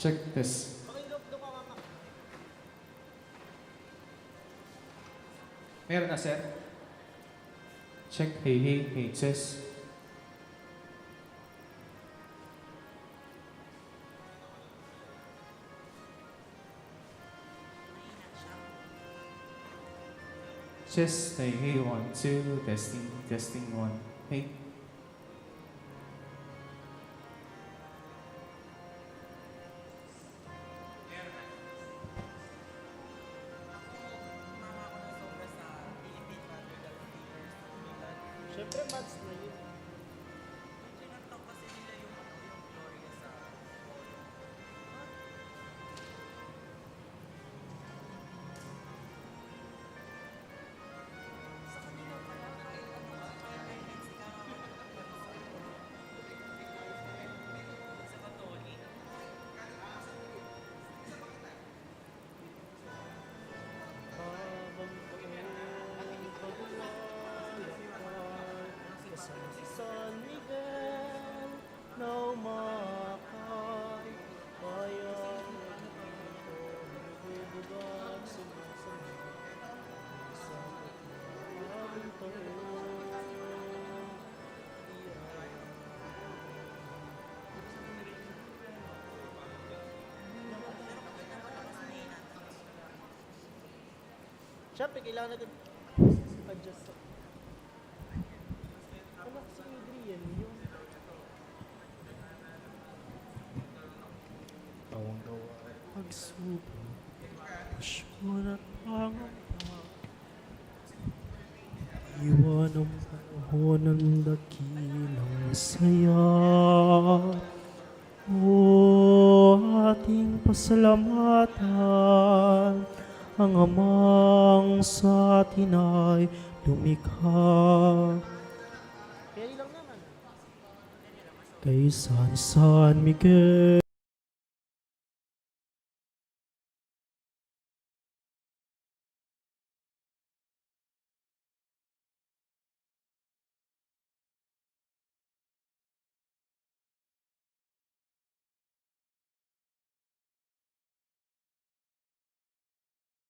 Check this. Meron na, sir? Check. Hey, hey, hey, sis. Just hey, hey, one, two, testing, testing, one. Hey. Ще 13 на na umakay Kaya nagdito Nagbubugan sumasama Sa habang taon Siyempre, kailangan natin adjust sa... Anak si Adrian yun. Pagsubok Pasyon at pangamba Iwan ang panahon ng dakilang saya O ating pasalamatan Ang amang sa atin ay lumikha. Kay San San Miguel